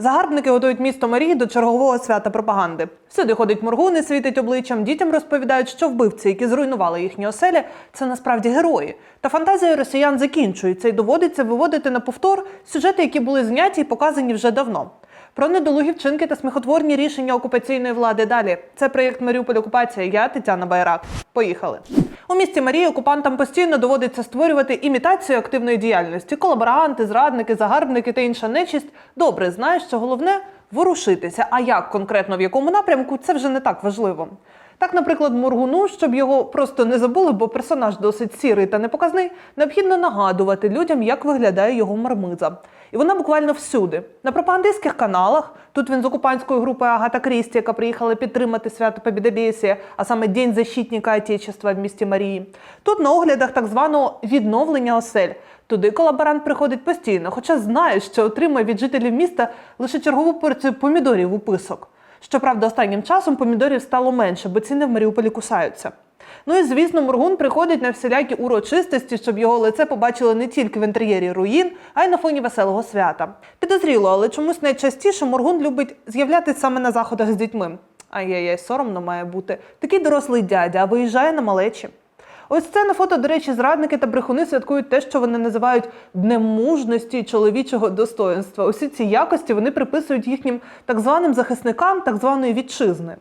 Загарбники готують місто Марії до чергового свята пропаганди. Всюди ходить моргун і світить обличчям. Дітям розповідають, що вбивці, які зруйнували їхні оселі, це насправді герої. Та фантазія росіян закінчується і доводиться виводити на повтор сюжети, які були зняті і показані вже давно. Про недолугі вчинки та сміхотворні рішення окупаційної влади далі. Це проєкт Маріуполь Окупація. Я Тетяна Байрак. Поїхали. У місті Марії окупантам постійно доводиться створювати імітацію активної діяльності. Колаборанти, зрадники, загарбники та інша нечисть добре знають, що головне ворушитися. А як конкретно в якому напрямку це вже не так важливо. Так, наприклад, Моргуну, щоб його просто не забули, бо персонаж досить сірий та непоказний, необхідно нагадувати людям, як виглядає його мармиза. І вона буквально всюди. На пропагандистських каналах. Тут він з окупантською групою Агата Крісті, яка приїхала підтримати свято Побєдобєсія, а саме День защитника Отечества в місті Марії. Тут на оглядах так званого відновлення осель. Туди колаборант приходить постійно, хоча знає, що отримує від жителів міста лише чергову порцію помідорів у писок. Щоправда, останнім часом помідорів стало менше, бо ціни в Маріуполі кусаються. Ну і звісно, Моргун приходить на всілякі урочистості, щоб його лице побачили не тільки в інтер'єрі руїн, а й на фоні веселого свята. Підозріло, але чомусь найчастіше Моргун любить з'являтися саме на заходах з дітьми. Ай-яй-яй, соромно має бути. Такий дорослий дядя, а виїжджає на малечі. Ось це на фото, до речі, зрадники та брехуни святкують те, що вони називають днем мужності і чоловічого достоинства. Усі ці якості вони приписують їхнім так званим захисникам так званої вітчизни.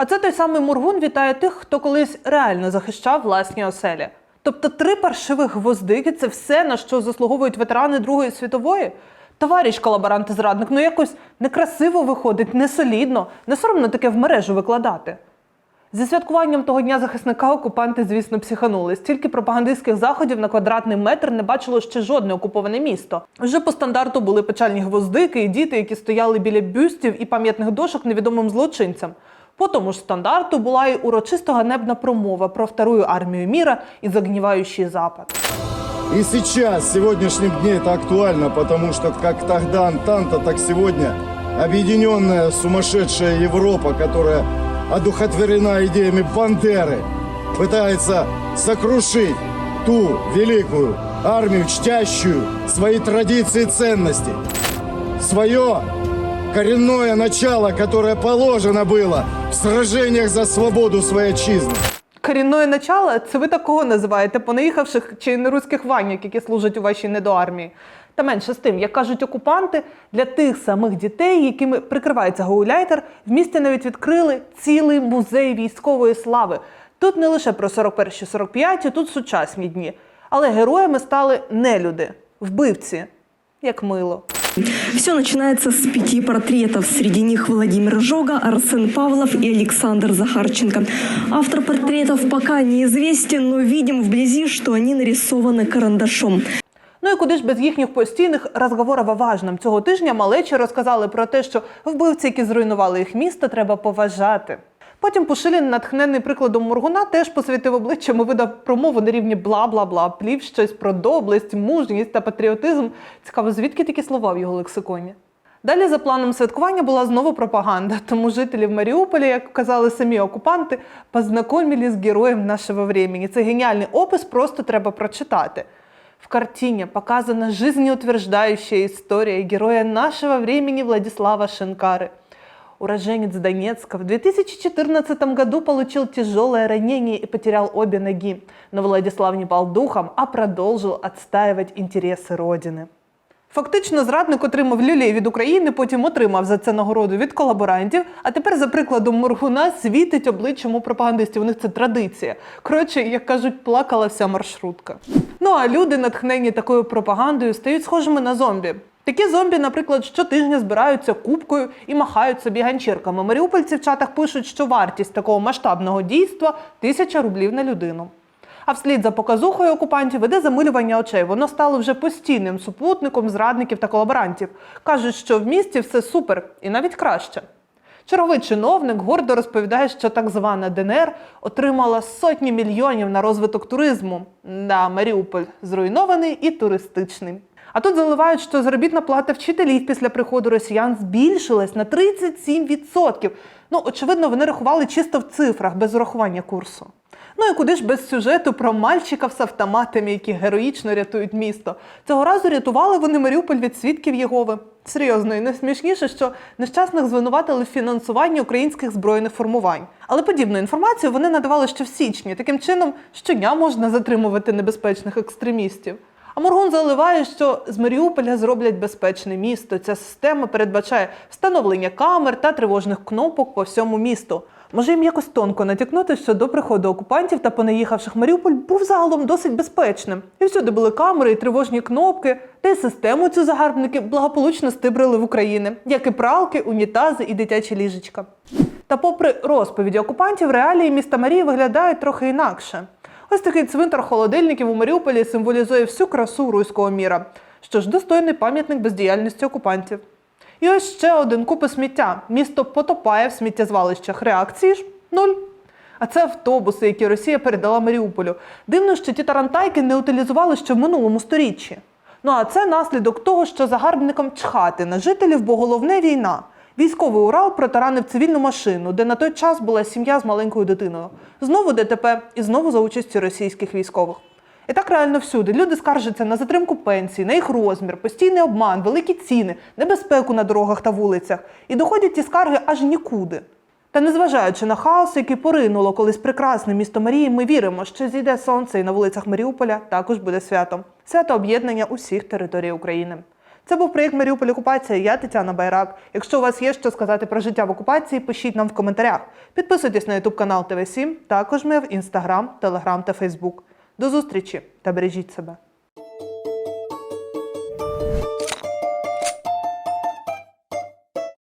А це той самий Мургун вітає тих, хто колись реально захищав власні оселі. Тобто три паршивих гвоздики це все, на що заслуговують ветерани Другої світової. Товариш колаборант і зрадник, ну якось некрасиво виходить, не солідно, не соромно таке в мережу викладати. Зі святкуванням того дня захисника окупанти, звісно, психанули. Стільки пропагандистських заходів на квадратний метр не бачило ще жодне окуповане місто. Вже по стандарту були печальні гвоздики і діти, які стояли біля бюстів і пам'ятних дошок невідомим злочинцям. По тому ж стандарту була й урочисто ганебна промова про вторую армію міра і загніваючий запад. И сейчас, в сегодняшнем дне это актуально, потому что как тогда Антанта, так сегодня объединенная сумасшедшая Европа, которая одухотворена идеями Бандеры, пытается сокрушить ту великую армию, чтящую свои традиции и ценности, свое коренное начало, которое положено было в сражениях за свободу своей отчизны. Корінної начала це ви такого називаєте понаїхавших чи неруських ваньок, які служать у вашій недоармії. Та менше з тим, як кажуть окупанти, для тих самих дітей, якими прикривається гауляйтер, в місті навіть відкрили цілий музей військової слави. Тут не лише про 41-45, тут сучасні дні. Але героями стали не люди, вбивці, як мило. Все начинается с пяти портретов. Среди них Владимир Жога, Арсен Павлов и Александр Захарченко. Автор портретов пока неизвестен, но видим вблизи, что они нарисованы карандашом. Ну і куди ж без їхніх постійних розговорів о. Цього тижня малечі розказали про те, що вбивці, які зруйнували їх місто, треба поважати. Потім Пушилін, натхнений прикладом Моргуна, теж посвітив обличчям і видав промову на рівні бла-бла-бла, плів щось про доблесть, мужність та патріотизм. Цікаво, звідки такі слова в його лексиконі? Далі за планом святкування була знову пропаганда, тому жителі в Маріуполі, як казали самі окупанти, познайомились з героєм нашого времени. Це геніальний опис, просто треба прочитати. В картине показана жизнеутверждающая история героя нашего времени Владислава Шинкары. Уроженец Донецка в 2014 году получил тяжелое ранение и потерял обе ноги. Но Владислав не пал духом, а продолжил отстаивать интересы Родины. Фактично, зрадник отримав люлей від України, потім отримав за це нагороду від колаборантів. А тепер, за прикладом Моргуна, світить обличчям у пропагандистів. У них це традиція. Коротше, як кажуть, плакала вся маршрутка. Ну а люди, натхнені такою пропагандою, стають схожими на зомбі. Такі зомбі, наприклад, щотижня збираються кубкою і махають собі ганчірками. Маріупольці в чатах пишуть, що вартість такого масштабного дійства тисяча рублів на людину. А вслід за показухою окупантів веде замилювання очей. Воно стало вже постійним супутником зрадників та колаборантів. Кажуть, що в місті все супер і навіть краще. Черговий чиновник гордо розповідає, що так звана ДНР отримала сотні мільйонів на розвиток туризму. Да, Маріуполь зруйнований і туристичний. А тут заливають, що заробітна плата вчителів після приходу росіян збільшилась на 37%. Ну, очевидно, вони рахували чисто в цифрах без урахування курсу. Ну і куди ж без сюжету про мальчиків з автоматами, які героїчно рятують місто. Цього разу рятували вони Маріуполь від свідків Єгови. Серйозно, і найсмішніше, що нещасних звинуватили в фінансуванні українських збройних формувань. Але подібну інформацію вони надавали ще в січні. Таким чином, щодня можна затримувати небезпечних екстремістів. Моргун заливає, що з Маріуполя зроблять безпечне місто. Ця система передбачає встановлення камер та тривожних кнопок по всьому місту. Може їм якось тонко натякнути, що до приходу окупантів та понаїхавших Маріуполь був загалом досить безпечним. І всюди були камери і тривожні кнопки, та й систему цю загарбники благополучно стибрили в Україні, як і пралки, унітази і дитячі ліжечка. Та попри розповіді окупантів, реалії міста Марії виглядають трохи інакше. Ось такий цвинтар холодильників у Маріуполі символізує всю красу руського міра, що ж достойний пам'ятник бездіяльності окупантів. І ось ще один купи сміття. Місто потопає в сміттєзвалищах. Реакції ж нуль. А це автобуси, які Росія передала Маріуполю. Дивно, що ті тарантайки не утилізували ще в минулому сторіччі. Ну а це наслідок того, що загарбникам чхати на жителів, бо головне війна. Військовий Урал протаранив цивільну машину, де на той час була сім'я з маленькою дитиною. Знову ДТП і знову за участі російських військових. І так реально всюди. Люди скаржаться на затримку пенсій, на їх розмір, постійний обман, великі ціни, небезпеку на дорогах та вулицях. І доходять ті скарги аж нікуди. Та незважаючи на хаос, який поринуло колись прекрасне місто Марії, ми віримо, що зійде сонце і на вулицях Маріуполя також буде свято. Свято об'єднання усіх територій України. Це був проєкт Маріуполь Окупація. Я Тетяна Байрак. Якщо у вас є що сказати про життя в окупації, пишіть нам в коментарях. Підписуйтесь на ютуб канал ТВ 7 Також ми в інстаграм, телеграм та фейсбук. До зустрічі та бережіть себе.